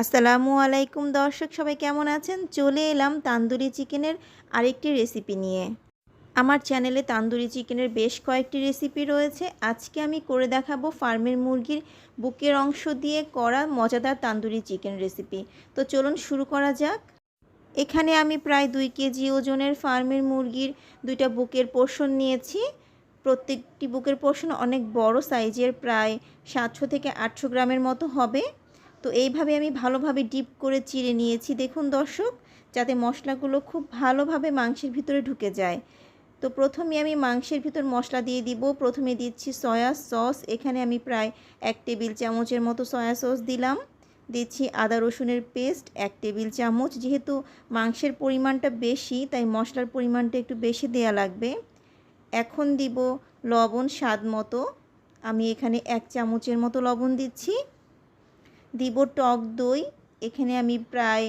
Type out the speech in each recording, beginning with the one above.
আসসালামু আলাইকুম দর্শক, সবাই কেমন আছেন? চলে এলাম তান্দুরি চিকেনের আরেকটি রেসিপি নিয়ে। আমার চ্যানেলে তান্দুরি চিকেনের বেশ কয়েকটি রেসিপি রয়েছে। আজকে আমি করে দেখাবো ফার্মের মুরগির বুকের অংশ দিয়ে করা মজাদার তান্দুরি চিকেন রেসিপি। তো চলুন শুরু করা যাক। এখানে আমি প্রায় দুই কেজি ওজনের ফার্মের মুরগির দুইটা বুকের পোর্শন নিয়েছি। প্রত্যেকটি বুকের পোর্শন অনেক বড় সাইজের, প্রায় সাতশো থেকে আটশো গ্রামের মতো হবে। তো এইভাবে আমি ভালোভাবে ডিপ করে চিড়ে নিয়েছি। দেখুন দর্শক, যাতে মশলাগুলো খুব ভালোভাবে মাংসের ভিতরে ঢুকে যায়। তো প্রথমে আমি মাংসের ভিতর মশলা দিয়ে দিব। প্রথমে দিচ্ছি সয়া সস। এখানে আমি প্রায় এক টেবিল চামচের মতো সয়া সস দিলাম। দিচ্ছি আদা রসুনের পেস্ট, এক টেবিল চামচ। যেহেতু মাংসের পরিমাণটা বেশি, তাই মশলার পরিমাণটা একটু বেশি দেয়া লাগবে। এখন দিব লবণ স্বাদ মতো। আমি এখানে এক চামচের মতো লবণ দিচ্ছি। দিব টক দই। এখানে আমি প্রায়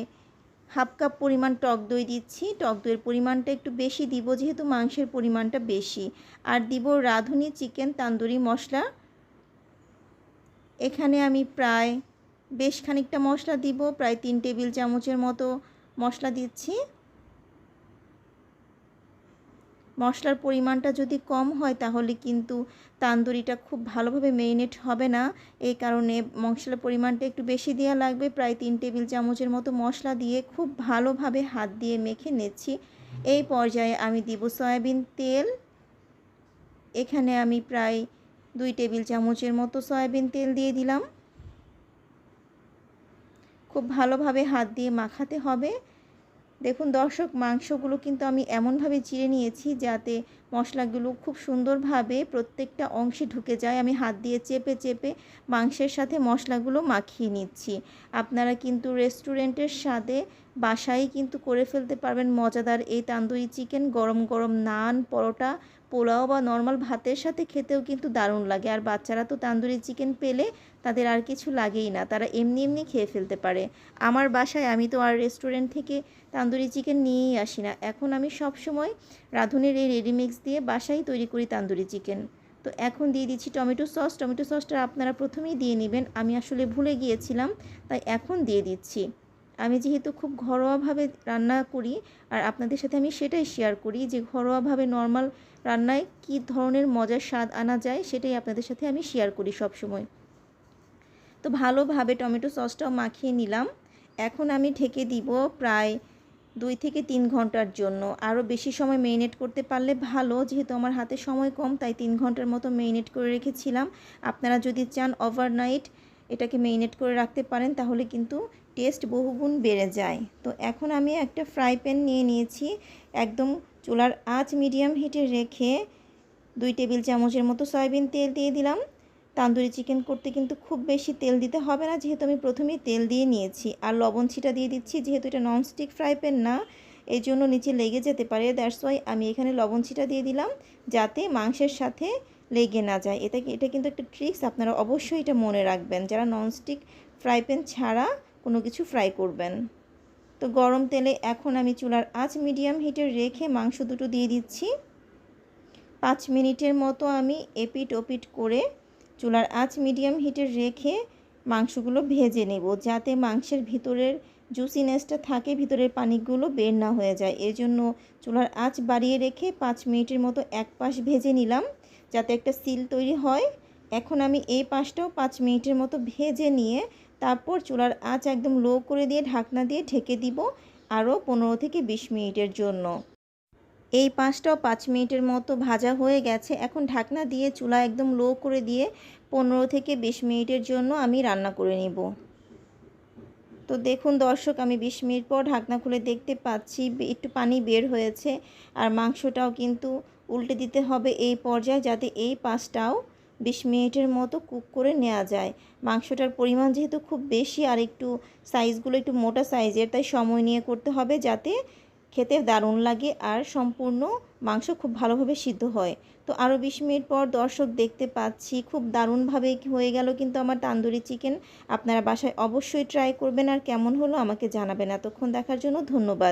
হাফ কাপ পরিমাণ টক দই দিচ্ছি। টক দইয়ের পরিমাণটা একটু বেশি দিব, যেহেতু মাংসের পরিমাণটা বেশি। আর দিব রাঁধুনি চিকেন তান্দুরি মশলা। এখানে আমি প্রায় বেশ খানিকটা মশলা দিব, প্রায় তিন টেবিল চামচের মতো মশলা দিচ্ছি। মশলার পরিমাণটা যদি কম হয় তাহলে কিন্তু তান্দুরিটা খুব ভালোভাবে মেরিনেট হবে না। এই কারণে মশলার পরিমাণটা একটু বেশি দেওয়া লাগবে। প্রায় তিন টেবিল চামচের মতো মশলা দিয়ে খুব ভালোভাবে হাত দিয়ে মেখে নেছি এই পর্যায়ে আমি দিব সয়াবিন তেল। এখানে আমি প্রায় দুই টেবিল চামচের মতো সয়াবিন তেল দিয়ে দিলাম। খুব ভালোভাবে হাত দিয়ে মাখাতে হবে। দেখুন দর্শক মাংসগুলো কিন্তু আমি এমনভাবে চিড়ে নিয়েছি যাতে মশলাগুলো খুব সুন্দরভাবে প্রত্যেকটা অংশে ঢুকে যায়। আমি হাত দিয়ে চেপে চেপে মাংসের সাথে মশলাগুলো মাখিয়ে নিচ্ছি। আপনারা কিন্তু রেস্টুরেন্টের স্বাদে বাসায় কিন্তু করে ফেলতে পারবেন মজাদার এই তান্দুরি চিকেন। গরম গরম নান, পরোটা, পোলাও বা নর্মাল ভাতের সাথে খেতেও কিন্তু দারুণ লাগে। আর বাচ্চারা তো তান্দুরি চিকেন পেলে তাদের আর কিছু লাগেই না। তারা এমনি এমনি খেয়ে ফেলতে পারে। আমার বাসায় আমি তো আর রেস্টুরেন্ট থেকে তান্দুরি চিকেন নিয়েই আসি না। এখন আমি সব সময় রাঁধুনির এই রেডিমিক্স দিয়ে বাসায় তৈরি করি তান্দুরি চিকেন। তো এখন দিয়ে দিচ্ছি টমেটো সস। টমেটো সসটা আপনারা প্রথমেই দিয়ে নেবেন। আমি আসলে ভুলে গিয়েছিলাম, তাই এখন দিয়ে দিচ্ছি। আমি যেহেতু খুব ঘরোয়াভাবে রান্না করি, আর আপনাদের সাথে আমি সেটাই শেয়ার করি যে ঘরোয়াভাবে নর্মাল রান্নায় কী ধরনের মজার স্বাদ আনা যায়, সেটাই আপনাদের সাথে আমি শেয়ার করি সব সময় তো ভালোভাবে টমেটো সসটাও মাখিয়ে নিলাম। এখন আমি ঢেকে দিব প্রায় দুই থেকে তিন ঘণ্টার জন্য। আরও বেশি সময় মেরিনেট করতে পারলে ভালো, যেহেতু আমার হাতে সময় কম, তাই তিন ঘণ্টার মতো মেরিনেট করে রেখেছিলাম। আপনারা যদি চান ওভারনাইট এটাকে মেরিনেট করে রাখতে পারেন, তাহলে কিন্তু টেস্ট বহুগুণ বেড়ে যায়। তো এখন আমি একটা ফ্রাই প্যান নিয়ে নিয়েছি। একদম চুলার আঁচ মিডিয়াম হিটে রেখে দুই টেবিল চামচের মতো সয়াবিন তেল দিয়ে দিলাম। তান্দুরি চিকেন করতে কিন্তু খুব বেশি তেল দিতে হবে না, যেহেতু আমি প্রথমেই তেল দিয়ে নিয়েছি। আর লবণ ছিটা দিয়ে দিচ্ছি, যেহেতু এটা ননস্টিক ফ্রাই প্যান না এই জন্য নিচে লেগে যেতে পারে। দ্যাটস ওয়াই আমি এখানে লবণ ছিটা দিয়ে দিলাম, যাতে মাংসের সাথে লেগে না যায়। এটা এটা কিন্তু একটা ট্রিক্স আপনারা অবশ্যই এটা মনে রাখবেন। যারা ননস্টিক ফ্রাই প্যান ছাড়া কোনো কিছু ফ্রাই করবেন। তো গরম তেলে এখন আমি চুলার আঁচ মিডিয়াম হিটে রেখে মাংস দুটো দিয়ে দিচ্ছি। পাঁচ মিনিটের মতো আমি এপিট ওপিট করে চুলার আঁচ মিডিয়াম হিটে রেখে মাংসগুলো ভেজে নেব যাতে মাংসের ভিতরের জুসিনেসটা থাকে, ভিতরের পানিগুলো বের না হয়ে যায়। এর জন্য চুলার আঁচ বাড়িয়ে রেখে পাঁচ মিনিটের মতো এক পাশ ভেজে নিলাম যাতে একটা সিল তৈরি হয়। এখন আমি এই পাশটাও পাঁচ মিনিটের মতো ভেজে নিয়ে তারপর চুলার আঁচ একদম লো করে দিয়ে ঢাকনা দিয়ে ঢেকে দিব আরও পনেরো থেকে বিশ মিনিটের জন্য। এই পাঁচটাও পাঁচ মিনিটের মতো ভাজা হয়ে গেছে। এখন ঢাকনা দিয়ে চুলা একদম লো করে দিয়ে পনেরো থেকে বিশ মিনিটের জন্য আমি রান্না করে নিব। তো দেখুন দর্শক, আমি বিশ মিনিট পর ঢাকনা খুলে দেখতে পাচ্ছি একটু পানি বের হয়েছে আর মাংসটাও কিন্তু উল্টে দিতে হবে এই পর্যায়ে যাতে এই পাঁচটাও বিশ মিনিটের মতো কুক করে নেওয়া যায়। মাংসটার পরিমাণ যেহেতু খুব বেশি আর একটু সাইজগুলো একটু মোটা সাইজের তাই সময় নিয়ে করতে হবে যাতে খেতে দারুণ লাগে আর সম্পূর্ণ মাংস খুব ভালোভাবে সিদ্ধ হয়। তো আরও বিশ মিনিট পর দর্শক দেখতে পাচ্ছি, খুব দারুণভাবে হয়ে গেল কিন্তু আমার তান্দুরি চিকেন। আপনারা বাসায় অবশ্যই ট্রাই করবেন আর কেমন হলো আমাকে জানাবেন। এতক্ষণ দেখার জন্য ধন্যবাদ।